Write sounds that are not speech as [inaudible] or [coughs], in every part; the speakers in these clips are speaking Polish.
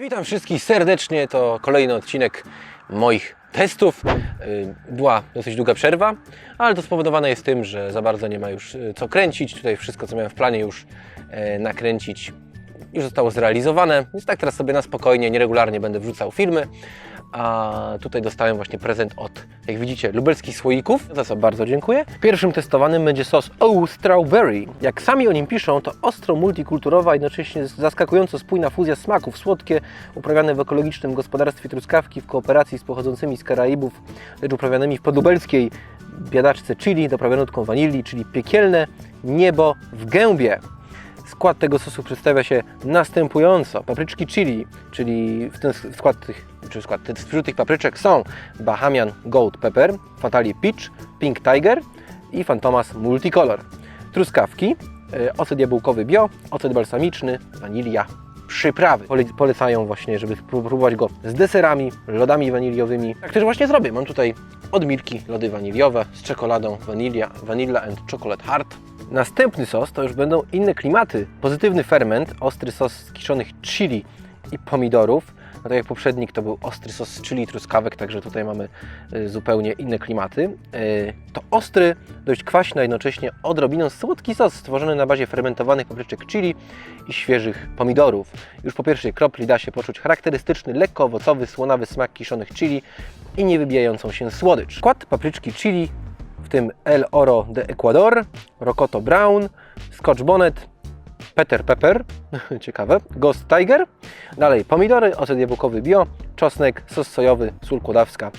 Witam wszystkich serdecznie. To kolejny odcinek moich testów. Była dosyć długa przerwa, ale to spowodowane jest tym, że za bardzo nie ma już yy, co kręcić. Tutaj wszystko, co miałem w planie już yy, nakręcić, już zostało zrealizowane. Więc tak teraz sobie na spokojnie, nieregularnie będę wrzucał filmy. A tutaj dostałem właśnie prezent od, jak widzicie, lubelskich słoików, za co bardzo dziękuję. Pierwszym testowanym będzie sos O Strawberry. Jak sami o nim piszą, to ostro multikulturowa, jednocześnie zaskakująco spójna fuzja smaków, słodkie, uprawiane w ekologicznym gospodarstwie truskawki w kooperacji z pochodzącymi z Karaibów, lecz uprawianymi w podlubelskiej biadaczce chili, doprawioną nutką wanilii, czyli piekielne niebo w gębie. Skład tego sosu przedstawia się następująco. Papryczki chili, czyli w ten skład tych, czy skład, wśród tych papryczek są Bahamian Gold Pepper, Fatali Peach, Pink Tiger i Fantomas Multicolor. Truskawki, e, ocet jabłkowy bio, ocet balsamiczny, wanilia, przyprawy. Pole- Polecają właśnie, żeby spróbować go z deserami, lodami waniliowymi. Tak też właśnie zrobię. Mam tutaj od Milki lody waniliowe z czekoladą, wanilia, vanilla and chocolate heart. Następny sos to już będą inne klimaty. Pozytywny ferment, ostry sos z kiszonych chili i pomidorów. No tak jak poprzednik to był ostry sos z chili i truskawek, także tutaj mamy y, zupełnie inne klimaty. Y, To ostry, dość kwaśny, a jednocześnie odrobiną słodki sos stworzony na bazie fermentowanych papryczek chili i świeżych pomidorów. Już po pierwszej kropli da się poczuć charakterystyczny, lekko owocowy, słonawy smak kiszonych chili i niewybijającą się słodycz. Skład papryczki chili w tym El Oro de Ecuador, Rocoto Brown, Scotch Bonnet, Peter Pepper, [laughs] ciekawe, Ghost Tiger, dalej pomidory, ocet jabłkowy bio, czosnek, sos sojowy, sól kłodawska,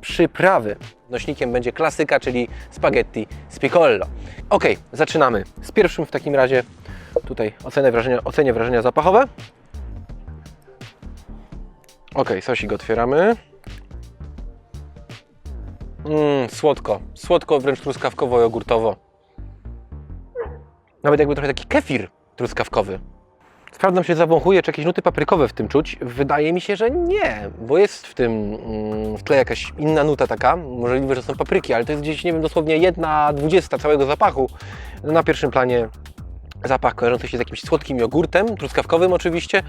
przyprawy. Nośnikiem będzie klasyka, czyli spaghetti z piccolo. Ok, zaczynamy z pierwszym w takim razie tutaj ocenę wrażenia, ocenię wrażenia zapachowe. Ok, sosik otwieramy. Mmm, słodko. Słodko, wręcz truskawkowo-jogurtowo. Nawet jakby trochę taki kefir truskawkowy. Sprawdzam się, zawąchuję, czy jakieś nuty paprykowe w tym czuć. Wydaje mi się, że nie, bo jest w tym mm, w tle jakaś inna nuta taka. Możliwe, że są papryki, ale to jest gdzieś, nie wiem, dosłownie jedna dwudziesta całego zapachu. Na pierwszym planie zapach kojarzący się z jakimś słodkim jogurtem, truskawkowym oczywiście,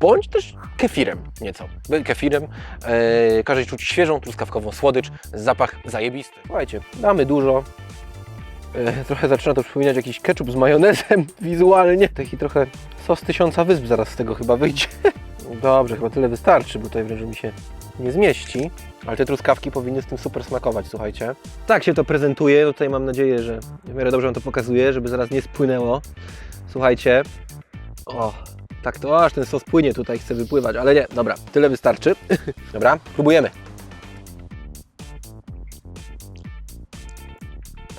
bądź też kefirem nieco. Kefirem e, każe czuć świeżą, truskawkową słodycz, zapach zajebisty. Słuchajcie, mamy dużo. E, trochę zaczyna to przypominać jakiś ketchup z majonezem [laughs] wizualnie. Taki trochę sos tysiąca wysp zaraz z tego chyba wyjdzie. [laughs] Dobrze, chyba tyle wystarczy, bo tutaj wręcz mi się nie zmieści. Ale te truskawki powinny z tym super smakować, słuchajcie. Tak się to prezentuje. Tutaj mam nadzieję, że w miarę dobrze Wam to pokazuję, żeby zaraz nie spłynęło. Słuchajcie. O, tak to aż ten sos płynie tutaj, chce wypływać, ale nie, dobra, tyle wystarczy. [laughs] dobra, próbujemy.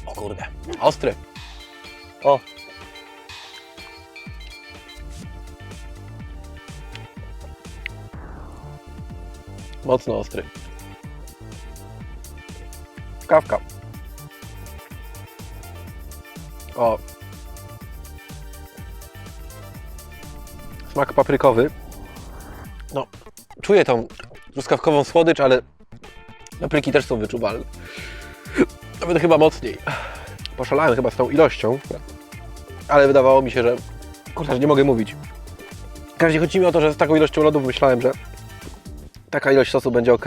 O kurde, ostry. O. Mocno ostry. Kawka. O. Smak paprykowy. No, czuję tą truskawkową słodycz, ale papryki też są wyczuwalne. Nawet chyba mocniej. Poszalałem chyba z tą ilością, ale wydawało mi się, że... Kurczę, nie mogę mówić. W razie chodzi mi o to, że z taką ilością lodów myślałem, że taka ilość sosu będzie ok.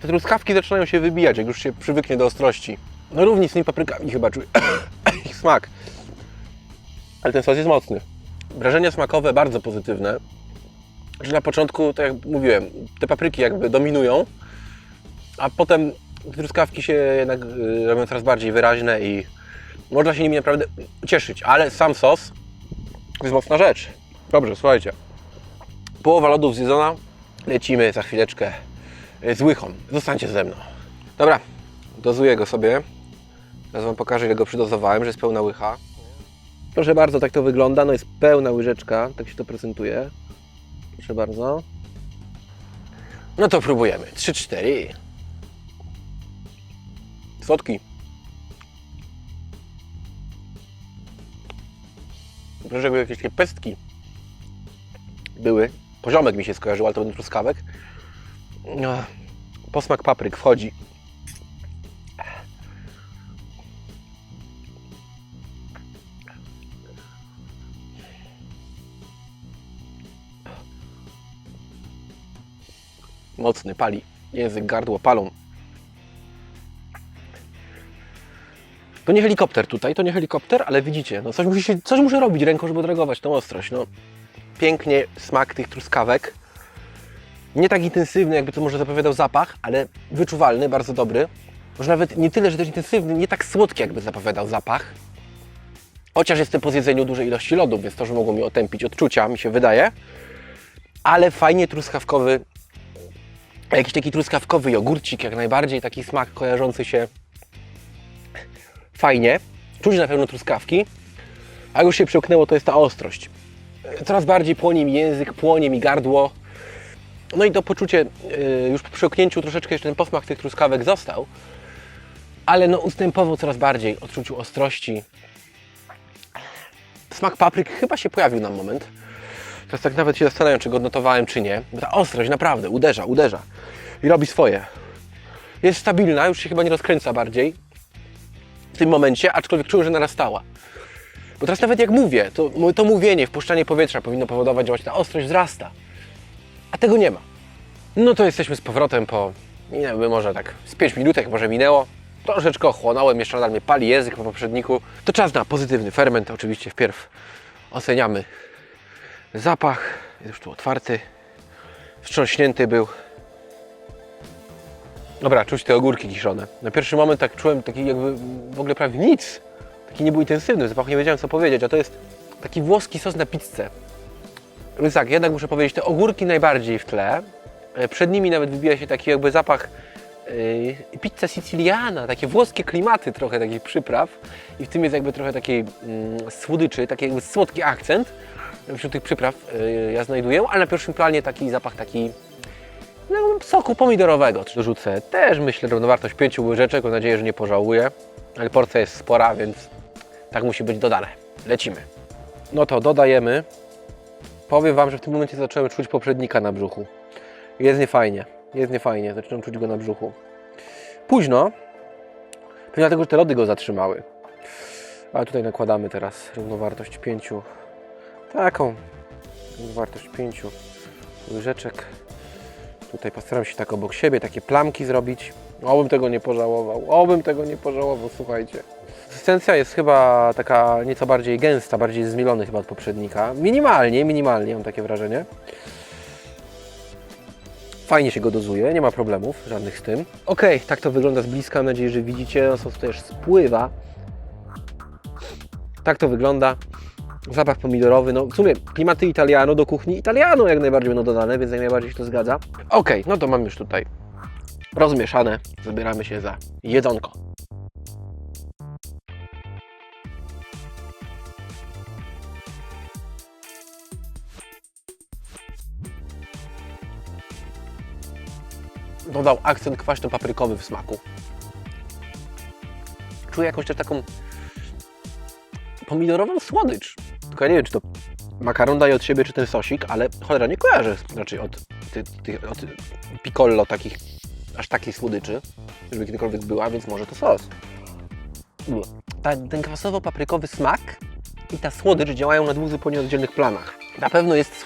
Te truskawki zaczynają się wybijać, jak już się przywyknie do ostrości. No równie z tymi paprykami chyba czuję [coughs] ich smak. Ale ten sos jest mocny. Wrażenia smakowe bardzo pozytywne. Że na początku, tak jak mówiłem, te papryki jakby dominują, a potem te truskawki się jednak y, robią coraz bardziej wyraźne i można się nimi naprawdę cieszyć, ale sam sos to jest mocna rzecz. Dobrze, słuchajcie. Połowa lodów zjedzona, lecimy za chwileczkę z łychą. Zostańcie ze mną. Dobra, dozuję go sobie. Teraz Wam pokażę, ile go przydozowałem, że jest pełna łycha. Proszę bardzo, tak to wygląda. No jest pełna łyżeczka, tak się to prezentuje. Proszę bardzo. No to próbujemy. 3-4. Słodki. Proszę, jakby jakieś takie pestki były. Poziomek mi się skojarzył, ale to będą truskawek. No, Posmak papryk wchodzi. Mocny, pali. Język, gardło palą. To nie helikopter tutaj, to nie helikopter, ale widzicie, no coś, musi się, coś muszę robić ręką, żeby odreagować tą ostrość. No, pięknie smak tych truskawek. Nie tak intensywny, jakby to może zapowiadał zapach, ale wyczuwalny, bardzo dobry. Może nawet nie tyle, że też intensywny, nie tak słodki, jakby zapowiadał zapach. Chociaż jestem po zjedzeniu dużej ilości lodu, więc to, że mogło mi otępić odczucia, mi się wydaje. Ale fajnie truskawkowy, jakiś taki truskawkowy jogurcik, jak najbardziej, taki smak kojarzący się fajnie. Czuć na pewno truskawki. A już się przełknęło, to jest ta ostrość. Coraz bardziej płonie mi język, płonie mi gardło. No i to poczucie, yy, już po przełknięciu troszeczkę jeszcze ten posmak tych truskawek został. Ale no ustępowo coraz bardziej odczuciu ostrości. Smak papryk chyba się pojawił na moment. Teraz tak nawet się zastanawiam, czy go odnotowałem, czy nie. Bo ta ostrość naprawdę uderza, uderza. I robi swoje. Jest stabilna, już się chyba nie rozkręca bardziej w tym momencie, aczkolwiek czuję, że narastała. Bo teraz nawet jak mówię, to, to mówienie, wpuszczanie powietrza powinno powodować, że właśnie ta ostrość wzrasta. A tego nie ma. No to jesteśmy z powrotem po, nie wiem, może tak z 5 minutek może minęło. Troszeczkę ochłonąłem, jeszcze nadal mnie pali język po poprzedniku. To czas na pozytywny ferment. Oczywiście wpierw oceniamy zapach. Już tu otwarty. Wstrząśnięty był. Dobra, czuć te ogórki kiszone. Na pierwszy moment tak czułem taki jakby w ogóle prawie nic. Taki nie był intensywny, zapach nie wiedziałem co powiedzieć, a to jest taki włoski sos na pizzę. Więc tak, jednak muszę powiedzieć, te ogórki najbardziej w tle. E, Przed nimi nawet wybija się taki jakby zapach yy, pizza siciliana, takie włoskie klimaty trochę takich przypraw i w tym jest jakby trochę takiej mm, słodyczy, taki jakby słodki akcent wśród tych przypraw yy, ja znajduję, ale na pierwszym planie taki zapach taki no, soku pomidorowego dorzucę. Też myślę równowartość pięciu łyżeczek, mam nadzieję, że nie pożałuję, ale porcja jest spora, więc tak musi być dodane. Lecimy. No to dodajemy. Powiem Wam, że w tym momencie zacząłem czuć poprzednika na brzuchu. Jest niefajnie, jest niefajnie, zaczynam czuć go na brzuchu. Późno, pewnie dlatego, że te lody go zatrzymały. Ale tutaj nakładamy teraz równowartość pięciu, taką równowartość pięciu łyżeczek. Tutaj postaram się tak obok siebie takie plamki zrobić. Obym tego nie pożałował, obym tego nie pożałował, słuchajcie. Konsystencja jest chyba taka nieco bardziej gęsta, bardziej zmielony chyba od poprzednika. Minimalnie, minimalnie mam takie wrażenie. Fajnie się go dozuje, nie ma problemów żadnych z tym. Ok, tak to wygląda z bliska, mam nadzieję, że widzicie. No, sos też spływa. Tak to wygląda. Zapach pomidorowy, no w sumie klimaty italiano do kuchni italiano jak najbardziej będą dodane, więc jak najbardziej się to zgadza. Ok, no to mam już tutaj rozmieszane. Zabieramy się za jedzonko. Dodał akcent kwaśno-paprykowy w smaku. Czuję jakąś też taką pomidorową słodycz. Tylko ja nie wiem, czy to makaron daje od siebie, czy ten sosik, ale cholera nie kojarzę raczej od, ty, ty, od piccolo takich, aż takiej słodyczy, żeby kiedykolwiek była, więc może to sos. Ta, ten kwasowo-paprykowy smak i ta słodycz działają na dwóch zupełnie oddzielnych planach. Na pewno jest,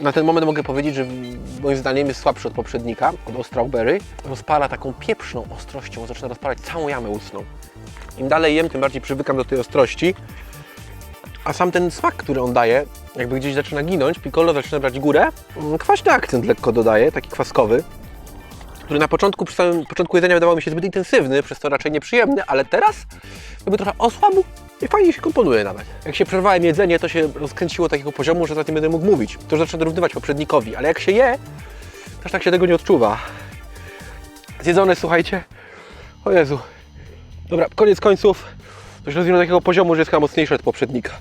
na ten moment mogę powiedzieć, że moim zdaniem jest słabszy od poprzednika, od Strawberry. Rozpala taką pieprzną ostrością, zaczyna rozpalać całą jamę ustną. Im dalej jem, tym bardziej przywykam do tej ostrości. A sam ten smak, który on daje, jakby gdzieś zaczyna ginąć, piccolo zaczyna brać górę. Mm, Kwaśny akcent lekko dodaje, taki kwaskowy, który na początku, przy samym początku jedzenia wydawał mi się zbyt intensywny, przez to raczej nieprzyjemny, ale teraz jakby trochę osłabł i fajnie się komponuje nawet. Jak się przerwałem jedzenie, to się rozkręciło takiego poziomu, że za tym będę mógł mówić. To już zaczyna dorównywać poprzednikowi, ale jak się je, to aż tak się tego nie odczuwa. Zjedzone, słuchajcie. O Jezu. Dobra, koniec końców. To się rozwinął do takiego poziomu, że jest chyba mocniejszy od poprzednika.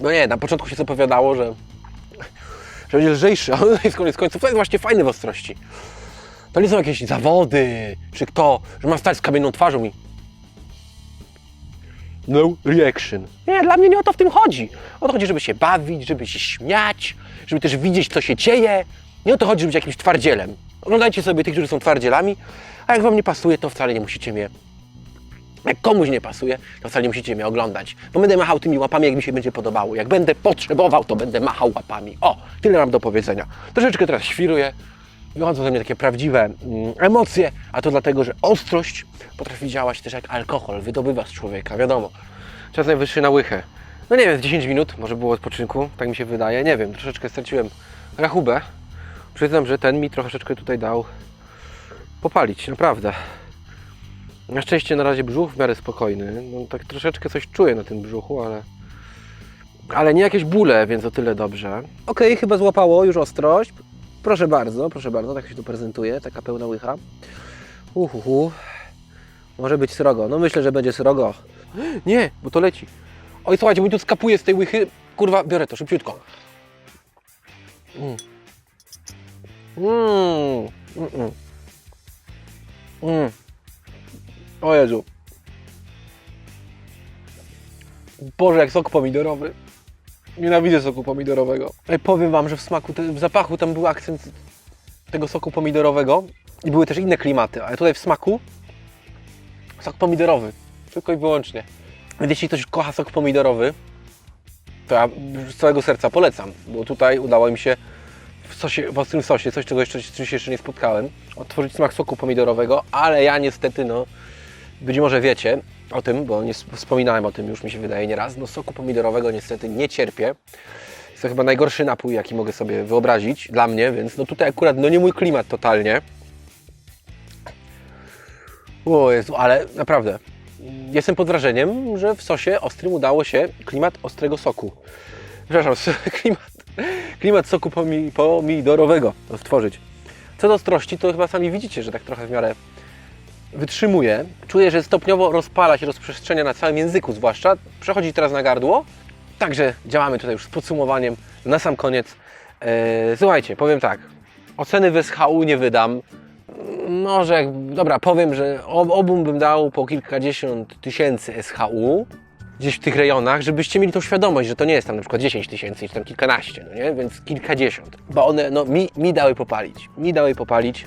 No nie, na początku się zapowiadało, że, że będzie lżejszy, ale to [laughs] jest koniec końców. To jest właśnie fajne w ostrości. To nie są jakieś zawody, czy kto, że ma stać z kamienną twarzą i... No reaction. Nie, dla mnie nie o to w tym chodzi. O to chodzi, żeby się bawić, żeby się śmiać, żeby też widzieć, co się dzieje. Nie o to chodzi, żeby być jakimś twardzielem. Oglądajcie sobie tych, którzy są twardzielami, a jak Wam nie pasuje, to wcale nie musicie mnie jak komuś nie pasuje, to wcale nie musicie mnie oglądać. Bo będę machał tymi łapami, jak mi się będzie podobało. Jak będę potrzebował, to będę machał łapami. O, tyle mam do powiedzenia. Troszeczkę teraz świruję. Wychodzą ze mnie takie prawdziwe mm, emocje, a to dlatego, że ostrość potrafi działać też jak alkohol, wydobywa z człowieka, wiadomo. Czas najwyższy na łychę. No nie wiem, z 10 minut może było odpoczynku, tak mi się wydaje, nie wiem, troszeczkę straciłem rachubę. Przyznam, że ten mi troszeczkę tutaj dał popalić, naprawdę. Na szczęście na razie brzuch w miarę spokojny, no tak troszeczkę coś czuję na tym brzuchu, ale ale nie jakieś bóle, więc o tyle dobrze. Okej, chyba złapało już ostrość. Proszę bardzo, proszę bardzo, tak się tu prezentuje, taka pełna łycha. Uhuhu. Może być srogo. No myślę, że będzie srogo. [gasps] Nie, bo to leci. Oj, słuchajcie, mi tu skapuje z tej łychy. Kurwa, biorę to szybciutko. Mm. Mm, mm. Mm. O Jezu. Boże, jak sok pomidorowy. Nienawidzę soku pomidorowego. Ej, powiem Wam, że w smaku, w zapachu tam był akcent tego soku pomidorowego i były też inne klimaty, ale tutaj w smaku sok pomidorowy. Tylko i wyłącznie. Więc jeśli ktoś kocha sok pomidorowy, to ja z całego serca polecam, bo tutaj udało mi się w, sosie, w ostrym sosie, coś czego jeszcze, z czym się jeszcze nie spotkałem, odtworzyć smak soku pomidorowego, ale ja niestety, no, być może wiecie o tym, bo nie sp- wspominałem o tym już, mi się wydaje nieraz, no soku pomidorowego niestety nie cierpię. Jest to chyba najgorszy napój, jaki mogę sobie wyobrazić dla mnie, więc no tutaj akurat no nie mój klimat totalnie. O Jezu, ale naprawdę jestem pod wrażeniem, że w sosie ostrym udało się klimat ostrego soku. Przepraszam, [laughs] klimat, klimat soku pomi, pomidorowego stworzyć. Co do ostrości, to chyba sami widzicie, że tak trochę w miarę wytrzymuje. Czuję, że stopniowo rozpala się, rozprzestrzenia na całym języku zwłaszcza. Przechodzi teraz na gardło. Także działamy tutaj już z podsumowaniem na sam koniec. Eee, słuchajcie, powiem tak. Oceny w SHU nie wydam. Może, jak, dobra, powiem, że ob, obum bym dał po kilkadziesiąt tysięcy SHU gdzieś w tych rejonach, żebyście mieli tą świadomość, że to nie jest tam na przykład 10 tysięcy, czy tam kilkanaście, no nie? Więc kilkadziesiąt. Bo one, no, mi, mi dały popalić. Mi dały popalić.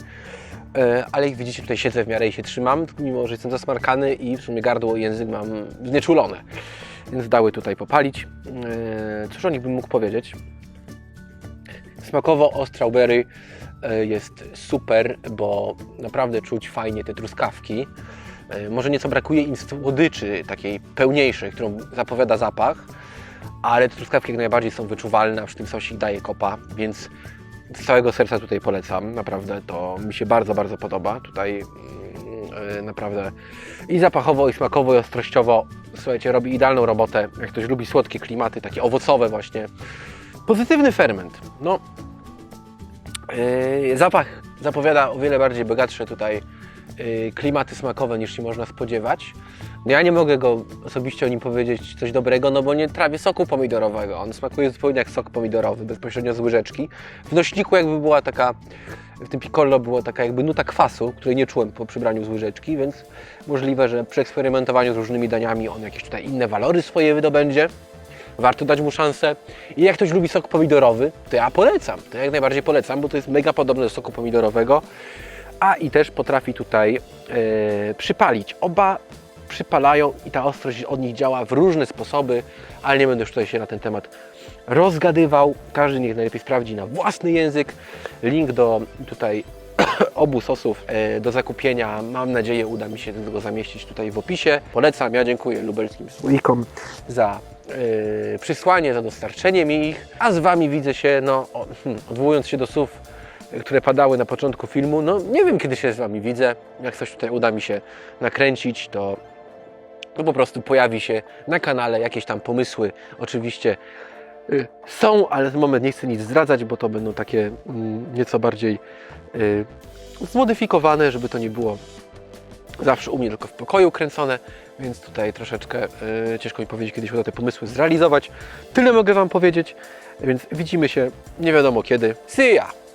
E, ale jak widzicie, tutaj siedzę w miarę i się trzymam, mimo że jestem zasmarkany i w sumie gardło i język mam znieczulone. Więc dały tutaj popalić. E, Cóż o nich bym mógł powiedzieć? Smakowo o strawberry e, jest super, bo naprawdę czuć fajnie te truskawki. Może nieco brakuje im słodyczy takiej pełniejszej, którą zapowiada zapach, ale te truskawki jak najbardziej są wyczuwalne, a przy tym sosik daje kopa, więc z całego serca tutaj polecam. Naprawdę to mi się bardzo, bardzo podoba. Tutaj mm, e, naprawdę i zapachowo, i smakowo, i ostrościowo, słuchajcie, robi idealną robotę. Jak ktoś lubi słodkie klimaty, takie owocowe właśnie. Pozytywny ferment. No, Yy, zapach zapowiada o wiele bardziej bogatsze tutaj yy, klimaty smakowe niż się można spodziewać. No ja nie mogę go osobiście o nim powiedzieć coś dobrego, no bo nie trawię soku pomidorowego. On smakuje zupełnie jak sok pomidorowy, bezpośrednio z łyżeczki. W nośniku jakby była taka, w tym piccolo była taka jakby nuta kwasu, której nie czułem po przybraniu z łyżeczki, więc możliwe, że przy eksperymentowaniu z różnymi daniami on jakieś tutaj inne walory swoje wydobędzie warto dać mu szansę. I jak ktoś lubi sok pomidorowy, to ja polecam. To jak najbardziej polecam, bo to jest mega podobne do soku pomidorowego. A i też potrafi tutaj e, przypalić. Oba przypalają i ta ostrość od nich działa w różne sposoby, ale nie będę już tutaj się na ten temat rozgadywał. Każdy niech najlepiej sprawdzi na własny język. Link do tutaj [coughs] obu sosów e, do zakupienia. Mam nadzieję uda mi się go zamieścić tutaj w opisie. Polecam, ja dziękuję lubelskim słoikom za e, przysłanie, za dostarczenie mi ich. A z Wami widzę się, no hmm, odwołując się do słów, e, które padały na początku filmu, no nie wiem kiedy się z Wami widzę. Jak coś tutaj uda mi się nakręcić, to to po prostu pojawi się na kanale jakieś tam pomysły. Oczywiście y, są, ale w moment nie chcę nic zdradzać, bo to będą takie mm, nieco bardziej y, zmodyfikowane, żeby to nie było zawsze u mnie tylko w pokoju kręcone, więc tutaj troszeczkę y, ciężko mi powiedzieć, kiedy się uda te pomysły zrealizować. Tyle mogę Wam powiedzieć, więc widzimy się nie wiadomo kiedy. See ya!